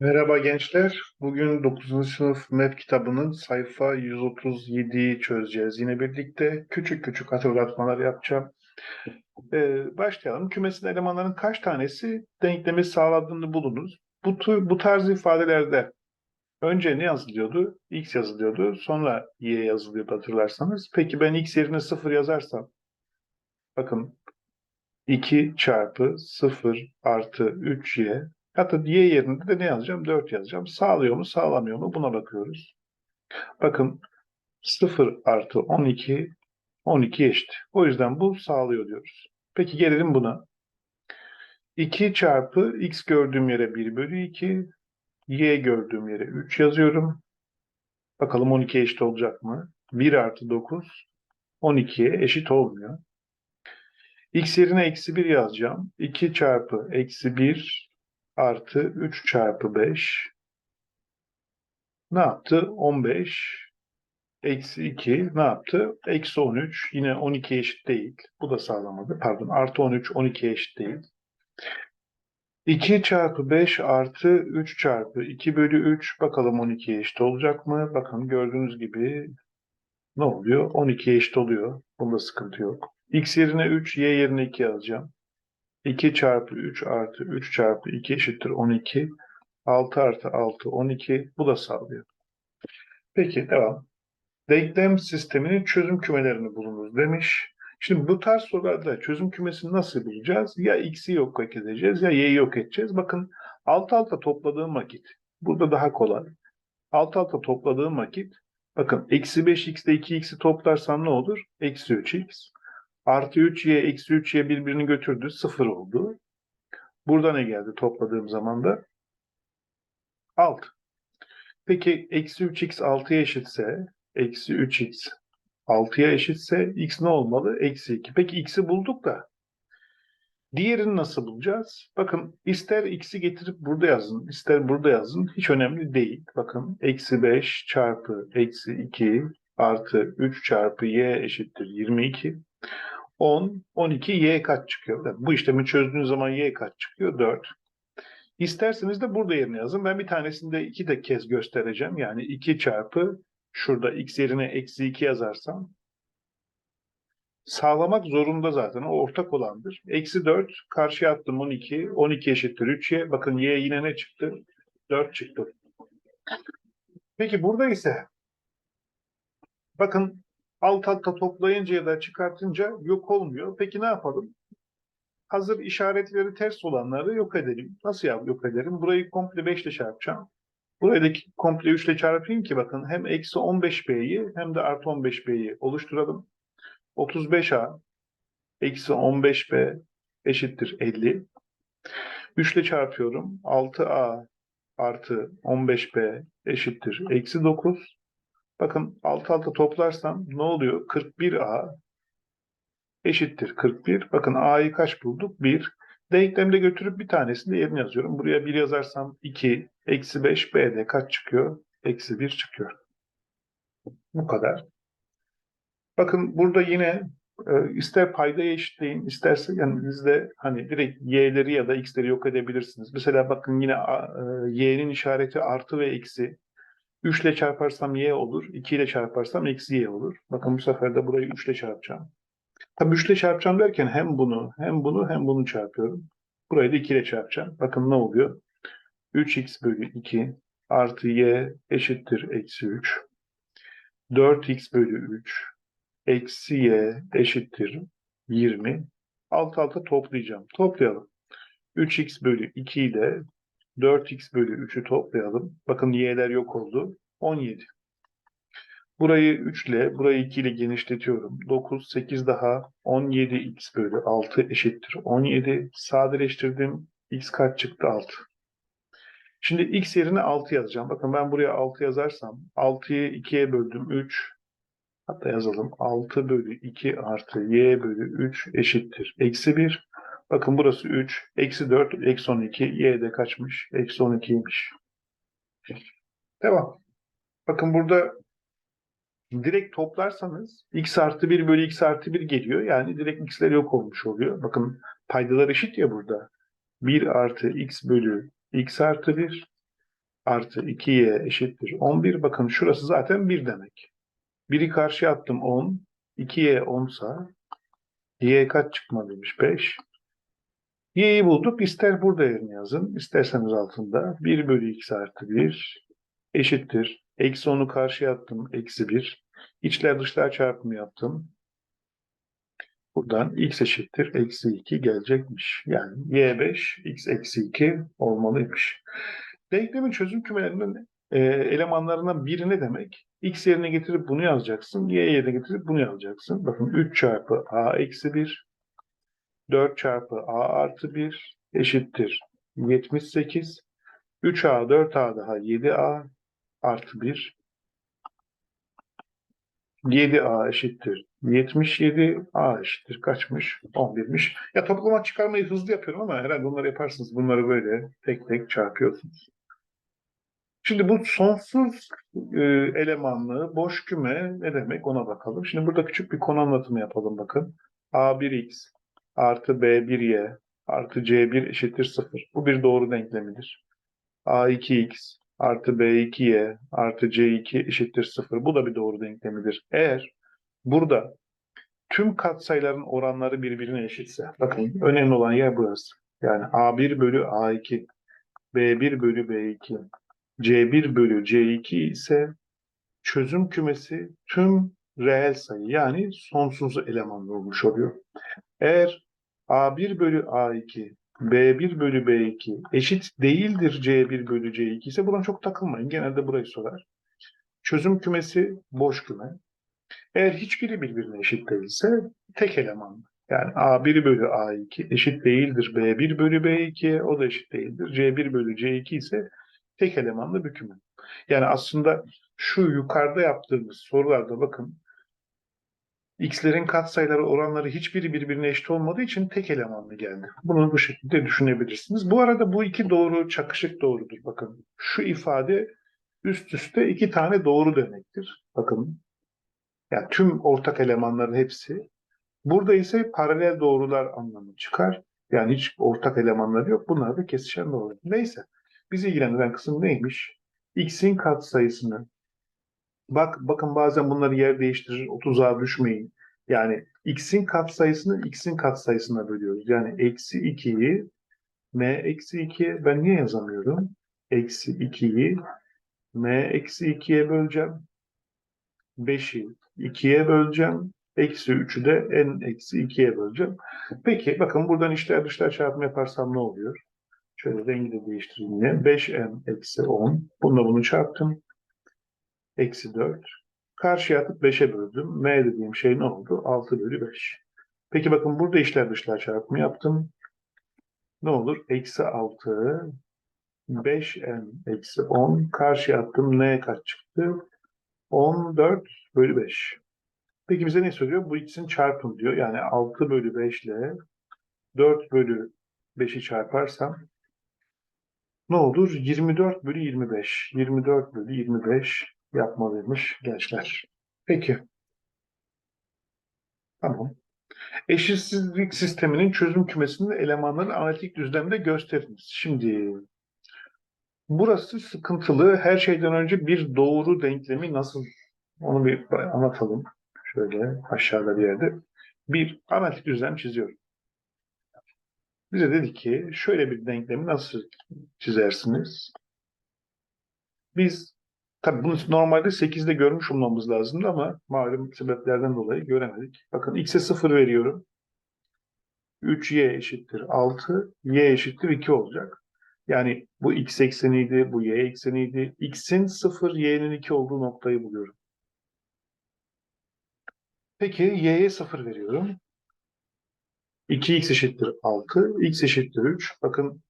Merhaba gençler. Bugün 9. sınıf MEP kitabının sayfa 137'yi çözeceğiz. Yine birlikte küçük küçük hatırlatmalar yapacağım. Ee, başlayalım. Kümesin elemanların kaç tanesi denklemi sağladığını bulunuz. Bu, bu tarz ifadelerde önce ne yazılıyordu? X yazılıyordu. Sonra Y yazılıyordu hatırlarsanız. Peki ben X yerine 0 yazarsam bakın 2 çarpı 0 artı 3Y Hatta y yerine de ne yazacağım? 4 yazacağım. Sağlıyor mu, sağlamıyor mu? Buna bakıyoruz. Bakın 0 artı 12, 12 eşit. O yüzden bu sağlıyor diyoruz. Peki gelelim buna. 2 çarpı x gördüğüm yere 1 bölü 2, y gördüğüm yere 3 yazıyorum. Bakalım 12 eşit olacak mı? 1 artı 9, 12'ye eşit olmuyor. x yerine eksi 1 yazacağım. 2 çarpı eksi 1 artı 3 çarpı 5 ne yaptı? 15 eksi 2 ne yaptı? Eksi 13 yine 12 eşit değil. Bu da sağlamadı. Pardon artı 13 12 eşit değil. 2 çarpı 5 artı 3 çarpı 2 bölü 3 bakalım 12 eşit olacak mı? Bakın gördüğünüz gibi ne oluyor? 12 eşit oluyor. Bunda sıkıntı yok. X yerine 3, Y yerine 2 yazacağım. 2 çarpı 3 artı 3 çarpı 2 eşittir 12. 6 artı 6 12. Bu da sağlıyor. Peki devam. Denklem sisteminin çözüm kümelerini bulunuz demiş. Şimdi bu tarz sorularda çözüm kümesini nasıl bulacağız? Ya x'i yok edeceğiz ya y'yi yok edeceğiz. Bakın alt alta topladığım vakit burada daha kolay. Alt alta topladığım vakit bakın eksi 5x'de 2x'i toplarsam ne olur? Eksi 3x. Artı 3y eksi 3y birbirini götürdü. Sıfır oldu. Burada ne geldi topladığım zaman da? 6. Peki eksi 3x 6'ya eşitse eksi 3x 6'ya eşitse x ne olmalı? Eksi 2. Peki x'i bulduk da diğerini nasıl bulacağız? Bakın ister x'i getirip burada yazın, ister burada yazın. Hiç önemli değil. Bakın eksi 5 çarpı eksi 2 artı 3 çarpı y eşittir 22. 10, 12, y kaç çıkıyor? Bu işlemi çözdüğünüz zaman y kaç çıkıyor? 4. İsterseniz de burada yerine yazın. Ben bir tanesini de iki de kez göstereceğim. Yani 2 çarpı şurada x yerine eksi 2 yazarsam sağlamak zorunda zaten. O ortak olandır. Eksi 4 karşıya attım 12. 12 eşittir 3y. Bakın y yine ne çıktı? 4 çıktı. Peki burada ise bakın alt alta toplayınca ya da çıkartınca yok olmuyor. Peki ne yapalım? Hazır işaretleri ters olanları yok edelim. Nasıl yok ederim? Burayı komple 5 ile çarpacağım. Buradaki komple 3 ile çarpayım ki bakın hem eksi 15b'yi hem de artı 15b'yi oluşturalım. 35a eksi 15b eşittir 50. 3 ile çarpıyorum. 6a artı 15b eşittir eksi 9. Bakın alt alta toplarsam ne oluyor? 41a eşittir 41. Bakın a'yı kaç bulduk? 1. Denklemde götürüp bir tanesini de yerine yazıyorum. Buraya 1 yazarsam 2, eksi 5, b'de kaç çıkıyor? Eksi 1 çıkıyor. Bu kadar. Bakın burada yine e, ister paydayı eşitleyin, isterse yani bizde hani direkt y'leri ya da x'leri yok edebilirsiniz. Mesela bakın yine e, y'nin işareti artı ve eksi. 3 ile çarparsam y olur, 2 ile çarparsam eksi y olur. Bakın bu sefer de burayı 3 ile çarpacağım. Tabii 3 ile çarpacağım derken hem bunu, hem bunu, hem bunu çarpıyorum. Burayı da 2 ile çarpacağım. Bakın ne oluyor? 3x bölü 2 artı y eşittir eksi 3. 4x bölü 3 eksi y eşittir 20. Alt alta toplayacağım. Toplayalım. 3x bölü 2 ile 4x bölü 3'ü toplayalım. Bakın y'ler yok oldu. 17. Burayı 3 ile, burayı 2 ile genişletiyorum. 9, 8 daha 17x bölü 6 eşittir 17. Sadeleştirdim. x kaç çıktı? 6. Şimdi x yerine 6 yazacağım. Bakın ben buraya 6 yazarsam 6'yı 2'ye böldüm 3. Hatta yazalım 6 bölü 2 artı y bölü 3 eşittir. Eksi 1. Bakın burası 3. Eksi 4, eksi 12. Y kaçmış? Eksi 12'ymiş. Devam. Bakın burada direkt toplarsanız x artı 1 bölü x artı 1 geliyor. Yani direkt x'ler yok olmuş oluyor. Bakın paydalar eşit ya burada. 1 artı x bölü x artı 1 artı 2y eşittir 11. Bakın şurası zaten 1 demek. 1'i karşıya attım 10. 2y 10 sa y kaç çıkmalıymış? 5. y'yi bulduk. İster burada yerine yazın. isterseniz altında. 1 bölü x artı 1 eşittir. Eksi 10'u karşıya attım. Eksi 1. İçler dışlar çarpımı yaptım. Buradan x eşittir. Eksi 2 gelecekmiş. Yani y5 x eksi 2 olmalıymış. Denklemin çözüm kümelerinin e, elemanlarından biri ne demek? X yerine getirip bunu yazacaksın. Y yerine getirip bunu yazacaksın. Bakın 3 çarpı A eksi 1 4 çarpı A artı 1 eşittir 78. 3A 4A daha 7A artı 1 7A eşittir 77 A eşittir kaçmış? 11'miş. Ya toplama çıkarmayı hızlı yapıyorum ama herhalde bunları yaparsınız. Bunları böyle tek tek çarpıyorsunuz. Şimdi bu sonsuz e, elemanlı boş küme ne demek ona bakalım. Şimdi burada küçük bir konu anlatımı yapalım bakın. A1x artı B1y artı C1 eşittir 0. Bu bir doğru denklemidir. A2x artı B2y artı C2 eşittir 0. Bu da bir doğru denklemidir. Eğer burada tüm katsayıların oranları birbirine eşitse, bakın önemli olan yer burası. Yani A1 bölü A2, B1 bölü B2, C1 bölü C2 ise çözüm kümesi tüm reel sayı yani sonsuz elemanlı olmuş oluyor. Eğer A1 bölü A2, B1 bölü B2 eşit değildir C1 bölü C2 ise buna çok takılmayın. Genelde burayı sorar. Çözüm kümesi boş küme. Eğer hiçbiri birbirine eşit değilse tek elemanlı. Yani A1 bölü A2 eşit değildir B1 bölü B2'ye o da eşit değildir. C1 bölü C2 ise tek elemanlı bir küme. Yani aslında şu yukarıda yaptığımız sorularda bakın x'lerin katsayıları oranları hiçbiri birbirine eşit olmadığı için tek elemanlı geldi. Bunu bu şekilde düşünebilirsiniz. Bu arada bu iki doğru çakışık doğrudur. Bakın şu ifade üst üste iki tane doğru demektir. Bakın yani tüm ortak elemanların hepsi. Burada ise paralel doğrular anlamı çıkar. Yani hiç ortak elemanları yok. Bunlar da kesişen doğru. Neyse. Bizi ilgilendiren kısım neymiş? X'in katsayısını bak bakın bazen bunları yer değiştirir. 30'a düşmeyin. Yani x'in katsayısını x'in katsayısına bölüyoruz. Yani eksi 2'yi m eksi 2'ye ben niye yazamıyorum? Eksi 2'yi m eksi 2'ye böleceğim. 5'i 2'ye böleceğim. Eksi 3'ü de n eksi 2'ye böleceğim. Peki bakın buradan içler dışlar çarpımı yaparsam ne oluyor? Şöyle rengi de değiştireyim yine. 5n eksi 10. Bununla bunu çarptım. Eksi 4. Karşıya atıp 5'e böldüm. M dediğim şey ne oldu? 6 bölü 5. Peki bakın burada içler dışlar çarpımı yaptım. Ne olur? Eksi 6 5n eksi 10. Karşıya attım. N kaç çıktı? 14 bölü 5. Peki bize ne söylüyor? Bu ikisini çarpın diyor. Yani 6 bölü 5 ile 4 bölü 5'i çarparsam ne olur? 24 bölü 25. 24 bölü 25 yapmalıymış gençler. Peki. Tamam. Eşitsizlik sisteminin çözüm kümesinin elemanları analitik düzlemde gösteriniz. Şimdi burası sıkıntılı. Her şeyden önce bir doğru denklemi nasıl onu bir anlatalım. Şöyle aşağıda bir yerde. Bir analitik düzlem çiziyorum. Bize dedi ki şöyle bir denklemi nasıl çizersiniz? Biz tabii bunu normalde 8'de görmüş olmamız lazımdı ama malum sebeplerden dolayı göremedik. Bakın x'e 0 veriyorum. 3y eşittir 6, y eşittir 2 olacak. Yani bu x ekseniydi, bu y ekseniydi. x'in 0, y'nin 2 olduğu noktayı buluyorum. Peki y'ye 0 veriyorum. 2x eşittir 6, x eşittir 3. Bakın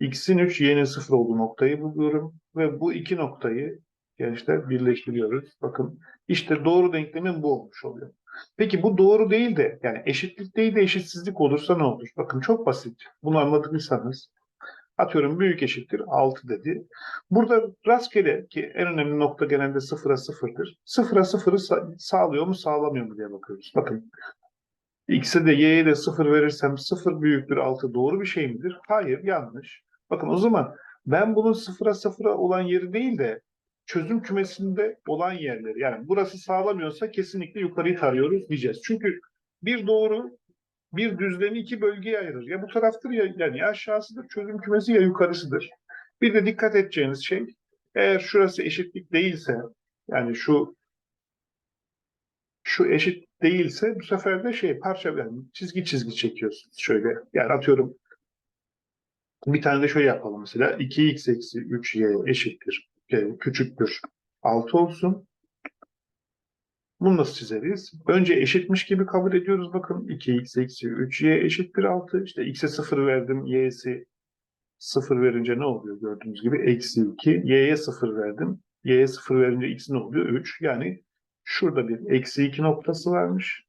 x'in 3, y'nin 0 olduğu noktayı buluyorum. Ve bu iki noktayı gençler birleştiriyoruz. Bakın işte doğru denklemin bu olmuş oluyor. Peki bu doğru değil de yani eşitlik değil de eşitsizlik olursa ne olur? Bakın çok basit. Bunu anladıysanız atıyorum büyük eşittir 6 dedi. Burada rastgele ki en önemli nokta genelde 0'a 0'dır. 0'a 0'ı sağlıyor mu sağlamıyor mu diye bakıyoruz. Bakın x'e de y'ye de 0 verirsem 0 büyüktür 6 doğru bir şey midir? Hayır yanlış. Bakın o zaman Ben bunun sıfıra sıfıra olan yeri değil de çözüm kümesinde olan yerleri. Yani burası sağlamıyorsa kesinlikle yukarıyı tarıyoruz diyeceğiz. Çünkü bir doğru bir düzlemi iki bölgeye ayırır. Ya bu taraftır ya yani ya aşağısıdır çözüm kümesi ya yukarısıdır. Bir de dikkat edeceğiniz şey eğer şurası eşitlik değilse yani şu şu eşit değilse bu sefer de şey parça yani çizgi çizgi çekiyorsunuz şöyle. Yani atıyorum bir tane de şöyle yapalım mesela 2x eksi 3y eşittir küçüktür 6 olsun. Bunu nasıl çizeriz? Önce eşitmiş gibi kabul ediyoruz. Bakın 2x eksi 3y eşittir 6. İşte x'e 0 verdim. y'si 0 verince ne oluyor gördüğünüz gibi? Eksi 2. y'ye 0 verdim. y'ye 0 verince x ne oluyor? 3. Yani şurada bir eksi 2 noktası varmış.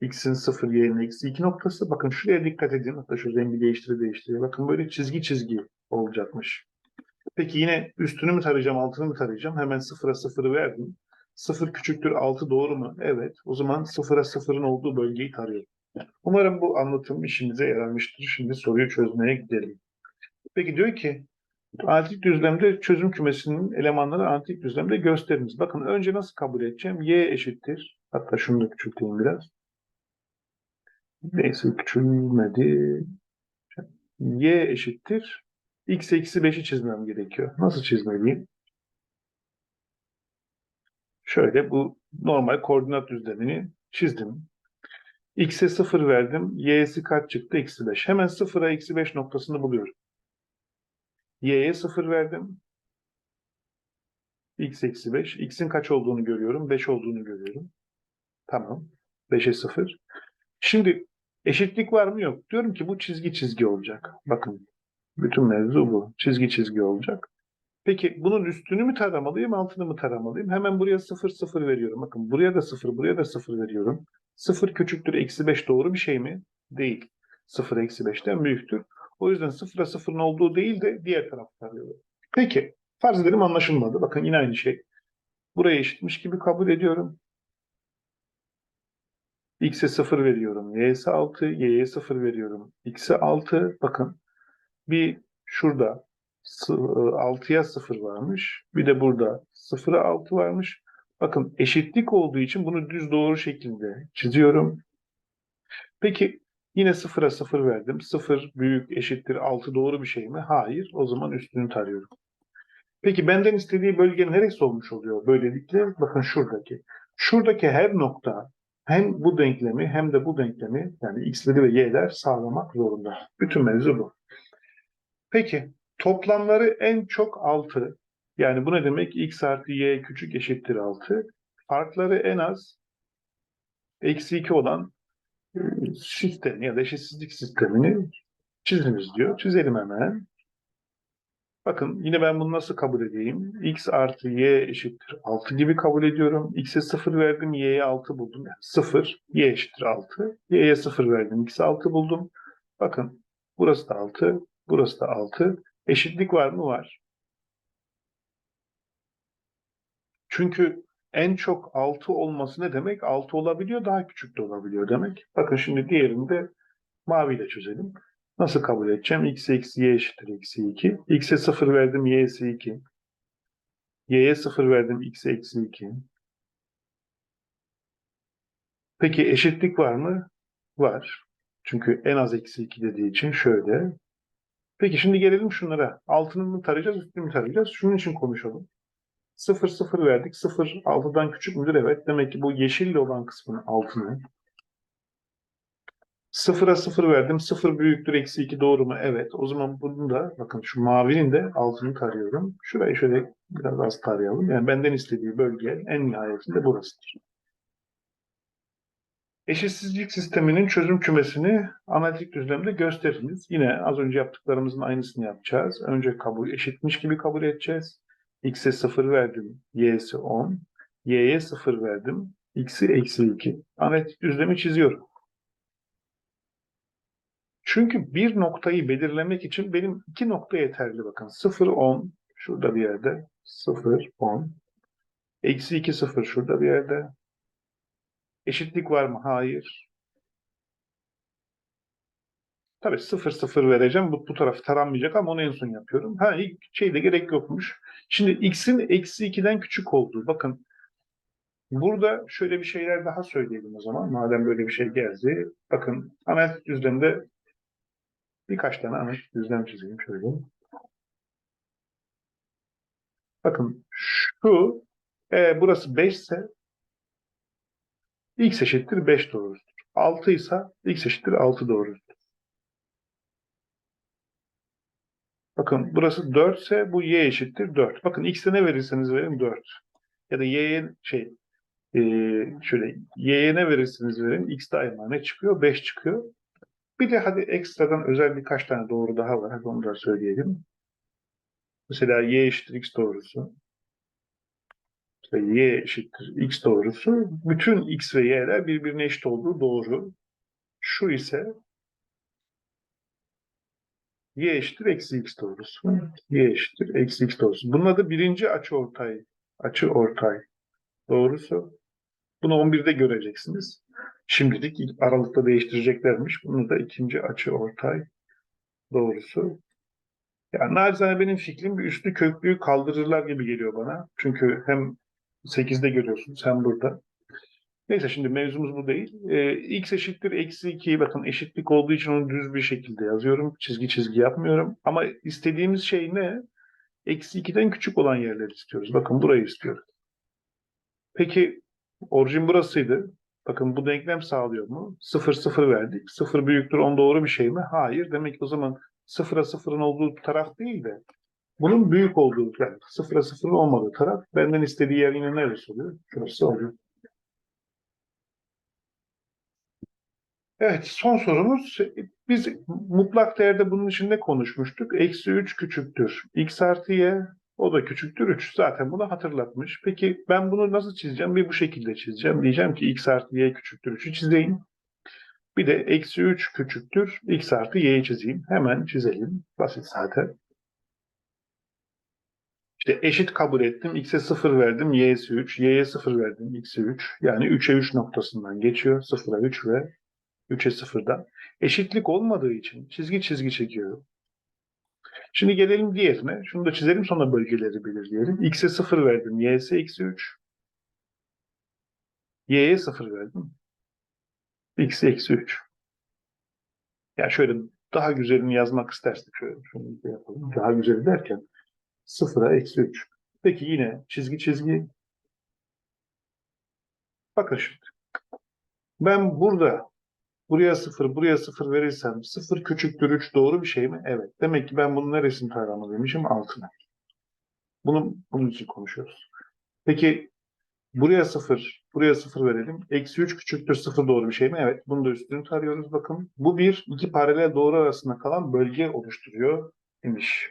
X'in 0, y'nin eksi 2 noktası. Bakın şuraya dikkat edin. Hatta şu rengi değiştire değiştire. Bakın böyle çizgi çizgi olacakmış. Peki yine üstünü mü tarayacağım, altını mı tarayacağım? Hemen 0'a 0'ı verdim. 0 küçüktür 6 doğru mu? Evet. O zaman 0'a 0'ın olduğu bölgeyi tarıyorum. Umarım bu anlatım işinize yaramıştır. Şimdi soruyu çözmeye gidelim. Peki diyor ki analitik düzlemde çözüm kümesinin elemanları analitik düzlemde gösteriniz. Bakın önce nasıl kabul edeceğim? Y eşittir. Hatta şunu da küçülteyim biraz. Neyse küçülmedi. Y eşittir. X eksi 5'i çizmem gerekiyor. Nasıl çizmeliyim? Şöyle bu normal koordinat düzlemini çizdim. X'e 0 verdim. Y'si kaç çıktı? Eksi 5. Hemen 0'a eksi 5 noktasını buluyorum. Y'ye 0 verdim. X eksi 5. X'in kaç olduğunu görüyorum. 5 olduğunu görüyorum. Tamam. 5'e 0. Şimdi eşitlik var mı? Yok. Diyorum ki bu çizgi çizgi olacak. Bakın. Bütün mevzu bu. Çizgi çizgi olacak. Peki bunun üstünü mü taramalıyım, altını mı taramalıyım? Hemen buraya 0 0 veriyorum. Bakın buraya da 0, buraya da 0 veriyorum. 0 küçüktür, eksi 5 doğru bir şey mi? Değil. 0 eksi 5'ten büyüktür. O yüzden 0'a 0'ın olduğu değil de diğer tarafı tarıyorum. Peki, farz edelim anlaşılmadı. Bakın yine aynı şey. Buraya eşitmiş gibi kabul ediyorum. X'e 0 veriyorum. Y'ye 6, Y'ye 0 veriyorum. X'e 6. Bakın bir şurada 6'ya 0 varmış. Bir de burada 0'a 6 varmış. Bakın eşitlik olduğu için bunu düz doğru şekilde çiziyorum. Peki yine 0'a 0 verdim. 0 büyük eşittir 6 doğru bir şey mi? Hayır. O zaman üstünü tarıyorum. Peki benden istediği bölge neresi olmuş oluyor böylelikle? Bakın şuradaki. Şuradaki her nokta hem bu denklemi hem de bu denklemi yani x'leri ve y'ler sağlamak zorunda. Bütün mevzu bu. Peki toplamları en çok 6. Yani bu ne demek? x artı y küçük eşittir 6. Farkları en az eksi 2 olan e, sistem ya da eşitsizlik sistemini çiziniz diyor. Çizelim hemen. Bakın yine ben bunu nasıl kabul edeyim? x artı y eşittir 6 gibi kabul ediyorum. x'e 0 verdim, y'ye 6 buldum. Yani 0, y eşittir 6. y'ye 0 verdim, x'e 6 buldum. Bakın burası da 6, burası da 6. Eşitlik var mı? Var. Çünkü en çok 6 olması ne demek? 6 olabiliyor, daha küçük de olabiliyor demek. Bakın şimdi diğerini de maviyle çözelim. Nasıl kabul edeceğim? x eksi y eşittir eksi 2. x'e 0 verdim, y eksi 2. y'ye 0 verdim, x eksi 2. Peki eşitlik var mı? Var. Çünkü en az eksi 2 dediği için şöyle. Peki şimdi gelelim şunlara. Altını mı tarayacağız, üstünü mü tarayacağız? Şunun için konuşalım. 0 0 verdik. 0 6'dan küçük müdür? Evet. Demek ki bu yeşille olan kısmın altını. 0'a 0 verdim. 0 büyüktür eksi 2 doğru mu? Evet. O zaman bunu da bakın şu mavinin de altını tarıyorum. Şurayı şöyle biraz az tarayalım. Yani benden istediği bölge en nihayetinde burasıdır. Eşitsizlik sisteminin çözüm kümesini analitik düzlemde gösteriniz. Yine az önce yaptıklarımızın aynısını yapacağız. Önce kabul eşitmiş gibi kabul edeceğiz. X'e 0 verdim, Y'si 10. Y'ye 0 verdim, X'i eksi 2. Analitik düzlemi çiziyorum. Çünkü bir noktayı belirlemek için benim iki nokta yeterli bakın. 0, 10 şurada bir yerde. 0, 10. Eksi 2, 0 şurada bir yerde. Eşitlik var mı? Hayır. Tabii 0 0 vereceğim. Bu, bu taraf taranmayacak ama onu en son yapıyorum. Ha şeyde gerek yokmuş. Şimdi x'in eksi 2'den küçük olduğu. Bakın burada şöyle bir şeyler daha söyleyelim o zaman. Madem böyle bir şey geldi. Bakın analitik düzlemde birkaç tane analitik düzlem çizeyim şöyle. Bakın şu e, burası 5 ise x eşittir 5 doğrusudur. 6 ise x eşittir 6 doğrusudur. Bakın burası 4 ise bu y eşittir 4. Bakın x'e ne verirseniz verin 4. Ya da y'ye şey e, şöyle y'ye ne verirseniz verin x daima ne çıkıyor? 5 çıkıyor. Bir de hadi ekstradan özel birkaç tane doğru daha var. Hadi onu da söyleyelim. Mesela y eşittir x doğrusu. İşte y eşittir x doğrusu. Bütün x ve y'ler birbirine eşit olduğu doğru. Şu ise y eşittir eksi x doğrusu. y eşittir eksi x doğrusu. Bunun adı birinci açı ortay. Açı ortay doğrusu. Bunu 11'de göreceksiniz. Şimdilik ilk aralıkta değiştireceklermiş. Bunu da ikinci açı ortay doğrusu. Yani naçizane benim fikrim bir üstü köklüğü kaldırırlar gibi geliyor bana. Çünkü hem 8'de görüyorsunuz hem burada. Neyse şimdi mevzumuz bu değil. Ee, x eşittir eksi 2. Bakın eşitlik olduğu için onu düz bir şekilde yazıyorum. Çizgi çizgi yapmıyorum. Ama istediğimiz şey ne? Eksi 2'den küçük olan yerleri istiyoruz. Bakın burayı istiyoruz. Peki orijin burasıydı. Bakın bu denklem sağlıyor mu? 0 0 verdik. 0 büyüktür 10 doğru bir şey mi? Hayır. Demek ki o zaman 0'a 0'ın olduğu taraf değil de bunun büyük olduğu yani 0'a 0'ın olmadığı taraf benden istediği yer yine neresi oluyor? Şurası oluyor. Evet, son sorumuz. Biz mutlak değerde bunun için ne konuşmuştuk? Eksi 3 küçüktür. X artı Y, o da küçüktür 3. Zaten bunu hatırlatmış. Peki ben bunu nasıl çizeceğim? Bir bu şekilde çizeceğim. Diyeceğim ki X artı Y küçüktür 3'ü çizeyim. Bir de eksi 3 küçüktür. X artı Y'yi çizeyim. Hemen çizelim. Basit zaten. İşte eşit kabul ettim. X'e 0 verdim. Y'si 3. Y'ye 0 verdim. X'e 3. Yani 3'e 3 noktasından geçiyor. 0'a 3 ve 3'e 0'dan. Eşitlik olmadığı için çizgi çizgi çekiyorum. Şimdi gelelim diğerine. Şunu da çizelim sonra bölgeleri belirleyelim. X'e 0 verdim. Y'se eksi 3. Y'ye 0 verdim. X'e eksi 3. Yani şöyle daha güzelini yazmak istersek şöyle şunu da yapalım. Daha güzeli derken 0'a eksi 3. Peki yine çizgi çizgi. Bakın şimdi. Ben burada Buraya 0, buraya 0 verirsem 0 küçüktür 3 doğru bir şey mi? Evet. Demek ki ben bunun neresini taramalıymışım? Altına. Bunu, bunun için konuşuyoruz. Peki buraya 0, buraya 0 verelim. Eksi 3 küçüktür 0 doğru bir şey mi? Evet. Bunu da üstünü tarıyoruz. Bakın. Bu bir iki paralel doğru arasında kalan bölge oluşturuyor demiş.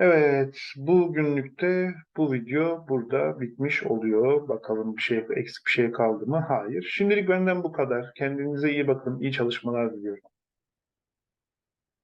Evet, bugünlükte bu video burada bitmiş oluyor. Bakalım bir şey eksik bir şey kaldı mı? Hayır. Şimdilik benden bu kadar. Kendinize iyi bakın. İyi çalışmalar diliyorum.